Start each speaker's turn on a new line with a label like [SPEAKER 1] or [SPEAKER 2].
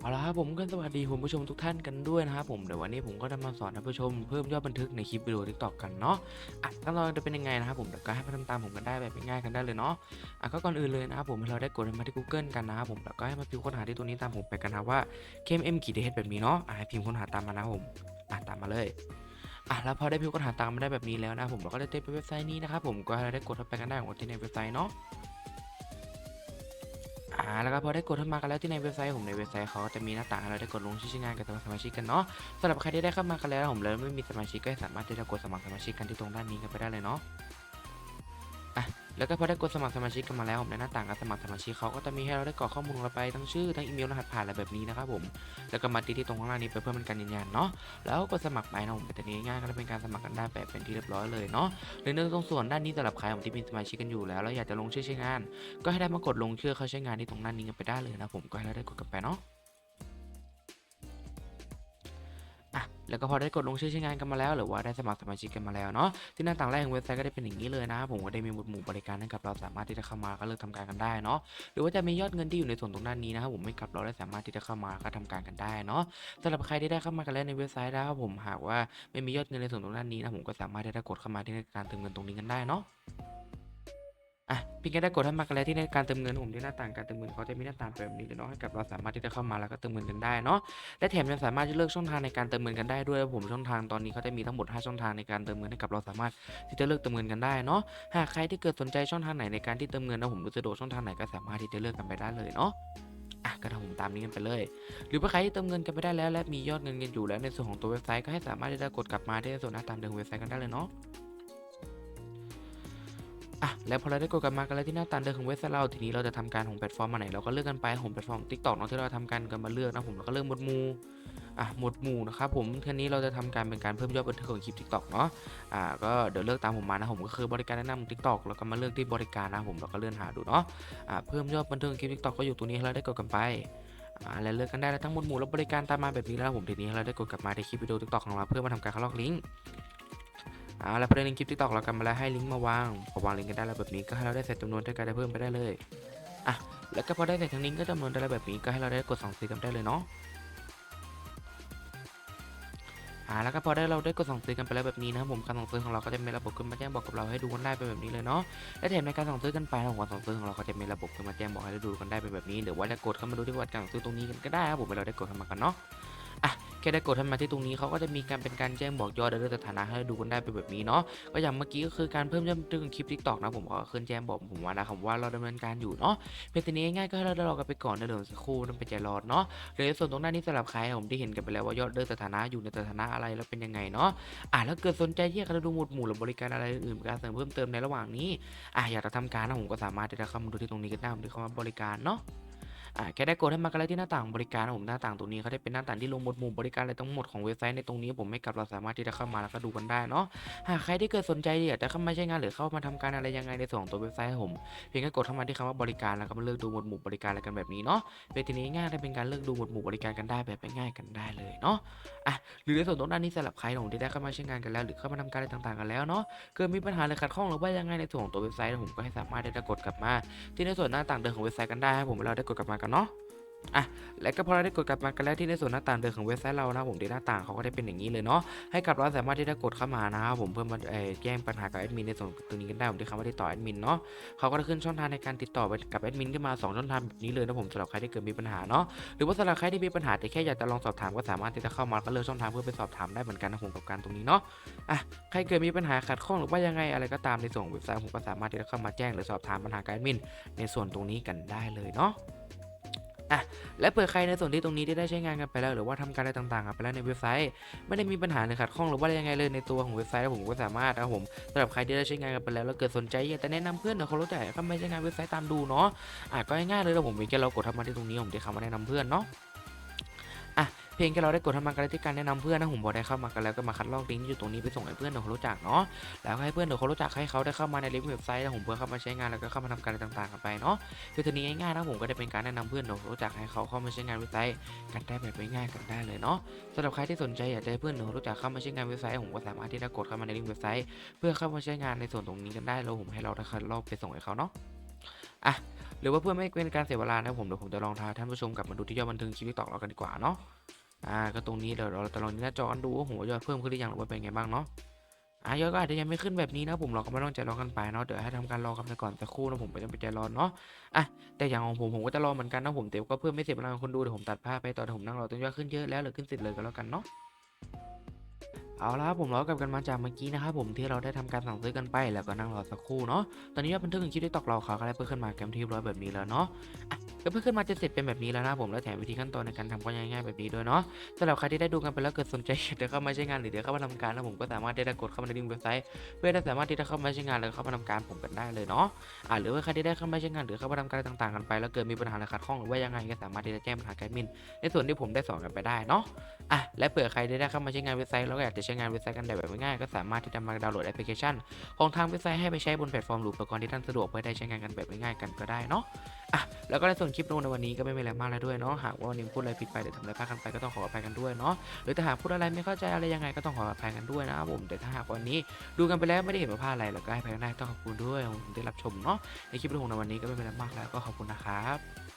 [SPEAKER 1] เอาละครับผมก็สวัสดีคุณผู้ชมทุกท่านกันด้วยนะครับผมเดี๋ยววันนี้ผมก็จะมาสอนท่านผู้ชมเพิ่มยอดบันทึกในคลิปวิดีโอทิกตอกกันเนาะอะขั้นตอนจะเป็นยังไงนะครับผมเดี๋ยวก็ให้มาทำตามผมกันได้แบบง่ายๆกันได้เลยเนาะอะก็ก่อนอื่นเลยนะครับผมเราได้กดมาที่ Google กันนะครับผมแล้วก็ให้มาพิมพ์ค้นหาที่ตัวนี้ตามผมไปกันนะว่า KMM ขีดเดแบบนี้เนาะอะให้พิมพ์ค้นหาตามมานะผมอะตามมาเลยอะแล้วพอได้พิมพ์ค้นหาตามมาได้แบบนี้แล้วนะครับผมเราก็ได้เต็มไปเว็บไซต์นี้นะครับผมก็ได้กดเข้าไปกันได้ของที่ในเว็บไซต์เนาะ อ่าแล้วก็พอได้กดเข้ามากันแล้วที่ในเว็บไซต์ผมในเว็บไซต์เขาก็จะมีหน้าต่างให้เราได้กดลงชื่อช่องานกับสมัครสมาชิกกันเนาะสำหรับใครที่ได้เข้ามากันแล้วผมเลยไม่มีสมาชิกก็สามารถที่จะกดสมัครสมาชิกกันที่ตรงด้านนี้กันไปได้เลยเนาะ แล้วก็พอได้กดสมัครสมาชิกกันมาแล้วในหน้าต่างการสมัครสมาชิกเขาก็จะมีให้เราได้กรอกข้อมูลของเราไปทั้งชื่อทั้งอีเมลรหัสผ่านอะไรแบบนี้นะครับผมแล้วก็มาที่ที่ตรงข้างล่างนี้ไปเพื่อเป็นการยืนยันเนาะแล้วกดสมัครไปนะผมเป็นตัวนี้ง่ายก็จะเป็นการสมัครกันได้แบบเป็นที่เรียบร้อยเลยเนาะหรือในตรงส่วนด้านนี้สำหรับใครผมที่มีสมาชิกกันอยู่แล้วแล้วอยากจะลงชื่อใช้งาน ก็ให้ได้มากดลงชื่อเขาใช้งานที่ตรงหน้านี้กันไปได้เลยนะผมก็ให้เราได้กดกันไปเนาะ แล้วก็พอได้กดลงชื่อใช้งานกันมาแล้ว หรือว่าได้สมัครสมาชิกกันมาแล้วเนาะที่หน้าต่างแรกของเว็บไซต์ก็ได้เป็นอย่างนี้เลยนะผมก็ได้มีหมวดหมู่บริการให้กับเราสามารถที่จะเข้ามาก็เลือกทำการกันได้เนาะหรือว่าจะมียอดเงินที่อยู่ในส่วนตรงด้านนี้นะครับผมไม่กับเราได้สามารถที่จะเข้ามาก็ทำการกันได้เนาะสำหรับใครที่ได้เข้ามากันแล้วในเว็บไซต์นะครับผมหากว่าไม่มียอดเงินในส่วนตรงด้านนี้นะผมก็สามารถที่จะกดเข้ามาที่การเติมเงินตรงนี้กันได้เนาะ อะเพี่งแค่ได้กดเข้ามากแล้วที่ในการเติมเงินผมที่หน้าต่างการเติมเงินเขาจะมีหน้าต่างแบบนี้เลยเนาะให้กับเราสามารถที่จะเข้ามาแล้วก็เติมเงินกันได้เนาะและแถมยังสามารถที่เลือกช่องทางในการเติมเงินกันได้ด้วยผมช่องทางตอนนี้เขาจะมีทั้งหมด 5 ช่องทางในการเติมเงินให้กับเราสามารถที่จะเลือกเติมเงินกันได้เนาะหากใครที่เกิดสนใจช่องทางไหนในการที่เติมเงินนะผมรู้สะดวกช่องทางไหนก็สามารถที่จะเลือกกันไปได้เลยเนาะอะก็ทำผมตามนี้กันไปเลย หรือว่าใครที่เติมเงินกันไปได้แล้ว และมียอดเงินกันอยู่แล้วในส่วนของตัวเว็บไซต์ก็ให้สามารถที่จะกดกลับมาที่ส่วนหน้าตามเดิมเว็บไซต์กันได้เลยเนาะ อะแล้วพอเราได้กดกลับมากันแล้วที่หน้าตาเดิมของเว็บไซต์เราทีนี้เราจะทำการของแพลตฟอร์มมาไหนเราก็เลือกกันไปของแพลตฟอร์ม TikTok เนาะที่เราทำการกันมาเลือกนะผมแล้วก็เลือกหมวดหมู่อะหมวดหมู่นะครับผมทีนี้เราจะทำการเป็นการเพิ่มยอดบันทึกของคลิป TikTok เนาะอ่าก็เดี๋ยวเลือกตามผมมานะผมก็คือบริการแนะนำ TikTok แล้วก็มาเลือกที่บริการนะผมแล้วก็เลื่อนหาดูเนาะอ่าเพิ่มยอดบันทึกของคลิป TikTok ก็อยู่ตรงนี้ให้เราได้กดกันไปอ่าแล้วเลือกกันได้แล้วทั้งหมดหมู่และบริการตามมาแบบนี้แล้วผมทีนี้เราได้กดกลับมาที่คลิปวิดีโอ TikTok ของเราเพื่อมาทำการคัดลอกลิงก์ อ่าแล้วประเด็นคลิปทิกตอกเรากันมาแล้วให้ลิงก์มาวางพอวางลิงก์กันได้แล้วแบบนี้ก็ให้เราได้เสร็จจำนวนที่การได้เพิ่มไปได้เลยอะแล้วก็พอได้เสร็จทั้งลิงก์ก็จำนวนได้แล้วแบบนี้ก็ให้เราได้กดสั่งซื้อกันได้เลยเนาะอ่าแล้วก็พอได้เราได้กดสั่งซื้อกันไปแล้วแบบนี้นะครับผมการสั่งซื้อของเราก็จะมีระบบขึ้นมาแจ้งบอกกับเราให้ดูกันได้เป็นแบบนี้เลยเนาะและแถมในการสั่งซื้อกันไปนะผมการสั่งซื้อของเราก็จะมีระบบขึ้นมาแจ้งบอกให้เราดูกันได้เป็นแบบนี้หรือว่าจะกดเข้ามาดูที่วัดการสั่งซื้อตรงนี้กันก็ได้ครับผมเราได้กดเข้ามากันเนาะ แค่ได้กดเข้ามาที่ตรงนี้เขาก็จะมีการเป็นการแจ้งบอกยอดและเรื่องสถานะให้ดูกันได้เป็นแบบนี้เนาะก็อย่างเมื่อกี้ก็คือการเพิ่มยอดบันทึกคลิปทิกตอกนะผมก็ขึ้นแจ้งบอกผมว่านะครับว่าเราดำเนินการอยู่เนาะเพียงแต่นี้ง่ายก็ให้เราได้รอกันไปก่อนในเดี๋ยวสักครู่ต้องไปใจรอเนาะหรือส่วนตรงหน้านี้สำหรับใครผมที่เห็นกันไปแล้วว่ายอดเรื่องสถานะอยู่ในสถานะอะไรแล้วเป็นยังไงเนาะอะแล้วเกิดสนใจที่อยากจะดูหมวดหมู่หรือบริการอะไรอื่นการเสริมเพิ่มเติมในระหว่างนี้อะอยากจะทำการนะผมก็สามารถที่จะเข้ามาดูที่ตรงนี้ก็ได้ผมที่เข้ามาบริการเนาะ แค่ได้กดให้มากันแล้วที่หน้าต่างบริการนะผมหน้าต่างตรงนี้เขาได้เป็นหน้าต่างที่ลงหมดหมู่บริการอะไรทั้งหมดของเว็บไซต์ในตรงนี้ผมไม่กลับเราสามารถที่จะเข้ามาแล้วก็ดูกันได้เนาะหากใครที่เกิดสนใจอยากจะเข้ามาใช้งานหรือเข้ามาทำการอะไรยังไงในส่วนของตัวเว็บไซต์ผมเพียงแค่กดเข้ามาที่คำว่าบริการแล้วก็มาเลือกดูหมวดหมู่บริการอะไรกันแบบนี้เนาะเป็นทีนี้ง่ายได้เป็นการเลือกดูหมวดหมู่บริการกันได้แบบง่ายกันได้เลยเนาะอะหรือในส่วนตรงด้านนี้สำหรับใครผมที่ได้เข้ามาใช้งานกันแล้ว หรือเข้ามาทำการอะไรต่างๆกันแล้วเนาะเกิดมีปัญหาหรือขัดข้องหรือว่ายังไงในส่วนของตัวเว็บไซต์ผมก็ให้สามารถได้กดกลับมา ที่ในส่วนหน้าต่างเดิมของเว็บไซต์กันได้ผมเราได้กดกลับมากันเนาะอะและก็พอเราได้กดกลับมากันแล้วที่ในส่วนหน้าต่างเดิมของเว็บไซต์เรานะผมที่หน้าต่างเขาก็ได้เป็นอย่างนี้เลยเนาะให้กับเราสามารถที่จะกดเข้ามานะครับผมเพื่อมาเอ่อแจ้งปัญหากับแอดมินในส่วนตรงนี้กันได้ผมที่คำว่าติดต่อแอดมินเนาะเขาก็จะขึ้นช่องทางในการติดต่อไปกับแอดมินขึ้นมาสองช่องทางแบบนี้เลยนะผมสำหรับใครที่เกิดมีปัญหาเนาะหรือว่าสำหรับใครที่มีปัญหาแต่แค่อยากจะลองสอบถามก็สามารถที่จะเข้ามาก็เลือกช่องทางเพื่อไปสอบถามได้เหมือนกันนะผมกับการตรงนี้เนาะอะใครเกิดมีปัญหาขัดข้องหรือว่ายังไงอะไรก็ตามในส่วนเว็บไซต์ผมก็สามารถที่จะเข้ามาแจ้งหรือสอบถามปัญหากับแอดมินในส่วนตรงนี้กันได้เลยเนาะ อะและเปิดใครในส่วนที่ตรงนี้ที่ได้ใช้งานกันไปแล้ว หรือว่าทำการอะไรต่างๆกันไปแล้วในเว็บไซต์ ไม่ได้มีปัญหาหรือขัดข้องหรือว่าอะไรยังไงเลยในตัวของเว็บไซต์แล้วผมก็สามารถนะผมสำหรับใครที่ได้ใช้งานกันไปแล้วแล้วเกิดสนใจอยากจะแนะนำเพื่อนหรือคนรู้จักก็ไม่ใช้งานเว็บไซต์ตามดูเนาะอะก็ง่ายๆเลยนะผมเพียงแค่เรากดทำมาที่ตรงนี้ผมจะคำว่าแนะนำเพื่อนเนาะ เพียงแค่เราได้กดทำมากันแล้วที่การแนะนำเพื่อนนะผมบอกได้เข้ามากันแล้วก็มาคัดลอกลิงก์ที่อยู่ตรงนี้ไปส่งให้เพื่อนหรือเขารู้จักเนาะแล้วให้เพื่อนหรือเขารู้จักให้เขาได้เข้ามาในลิงก์เว็บไซต์แล้วผมเพื่อเข้ามาใช้งานแล้วก็เข้ามาทำการต่างๆกันไปเนาะคือทีนี้ง่ายๆนะผมก็ได้เป็นการแนะนำเพื่อนหรือรู้จักให้เขาเข้ามาใช้งานเว็บไซต์กันได้แบบง่ายๆกันได้เลยเนาะสำหรับใครที่สนใจอยากจะให้เพื่อนหรือรู้จักเข้ามาใช้งานเว็บไซต์ผมก็สามารถที่จะกดเข้ามาในลิงก์เว็บไซต์เพื่อเข้ามาใช้งานในส่วนตรงนี้กันได้แล้วผมให้เราได้คัดลอกไปส่งให้เขาเนาะอะหรือว่าเพื่อไม่เป็นการเสียเวลานะผมเดี๋ยวผมจะลองพาท่านผู้ชมกลับมาดูที่ยอดบันทิงคลิปติ๊กต็อเรากันดีกว่าเนาะ อ่าก็ตรงนี้เดี๋ยวเราจะลองหน้าจอกันดูว่าหัวยอดเพิ่มขึ้นหรือยังหรือว่าเป็นไงบ้างเนาะอะยอดก็อาจจะยังไม่ขึ้นแบบนี้นะผมเราก็ไม่ต้องใจร้อนกันไปเนาะเดี๋ยวให้ทำการรอกันไปก่อนสักครู่นะผมไม่ต้องไปใจร้อนเนาะอะแต่อย่างของผมผมก็จะรอเหมือนกันนะผมแต่ก็เพื่อไม่เสียเวลาคนดูเดี๋ยวผมตัดภาพไปตอนที่ผมนั่งรอจนยอดขึ้นเยอะแล้วหลือขึ้นสิบเลยก็แล้วกันเนาะเอาละครับผมรากลับกันมาจากเมื่อกี้นะครับผมที่เราได้ทำการสั่งซื้อกันไปแล้วก็นั่งรอสักครู่เนาะตอนนี้ยอดบันทึกของคลิปที่ตอกเราขาก็ได้เพิ่มขึ้นมาแกมที่ร้อยแบบนี้แล้วเนาะ เพิ่มขึ้นมาจะเสร็จเป็นแบบนี้แล้วนะผมแล้วแถมวิธีขั้นตอนในการทำก็ง่ายๆแบบนี้ด้วยเนาะสำหรับใครที่ได้ดูกันไปแล้วเกิดสนใจอยากจะเข้ามาใช้งานหรือเดี๋ยวเข้ามาทำการนะผมก็สามารถที่จะกดเข้ามาในลิงก์เว็บไซต์เพื่อได้สามารถที่จะเข้ามาใช้งานแล้วเข้ามาทำการผมกันได้เลยเนาะอ่าหรือว่าใครที่ได้เข้ามาใช้งานหรือเข้ามาทำการต่างๆกันไป แล้วเกิดมีปัญหาอะไรขัดข้องหรือว่ายังไงก็สามารถที่จะแจ้งปัญหาแอดมิน ในส่วนที่ผมได้สอนกันไปได้เนาะอะและเผื่อใครได้เข้ามาใช้งานเว็บไซต์แล้วก็อยากจะใช้งานเว็บไซต์กันแบบง่ายๆก็สามารถที่จะมาดาวน์โหลดแอปพลิเคชัน ของทางเว็บไซต์ให้ไปใช้บนแพลตฟอร์มหรืออุปกรณ์ที่ท่านสะดวกเพื่อได้ใช้งานกันแบบง่ายๆกันก็ได้เนาะอะแล้วก็ในส่วนลิปลงในวันนี้ก็ไม่มีอะไรมากแล้วด้วยเนาะหากว่าวันนี้พูดอะไรผิดไปหรือทำอะไรพลาดกันไปก็ต้องขออภัยกันด้วยเนาะหรือถ้าหากพูดอะไรไม่เข้าใจอะไรยังไงก็ต้องขออภัยกันด้วยนะครับผมแต่ถ้าหากวันนี้ดูกันไปแล้วไม่ได้เห็นว่าพลาดอะไรแล้วก็ให้อภัยกันได้ต้องขอบคุณด้วยผมได้รับชมเนาะในคลิปลงในวันนี้ก็ไม่มีอะไรมากแล้วก็ขอบคุณนะครับ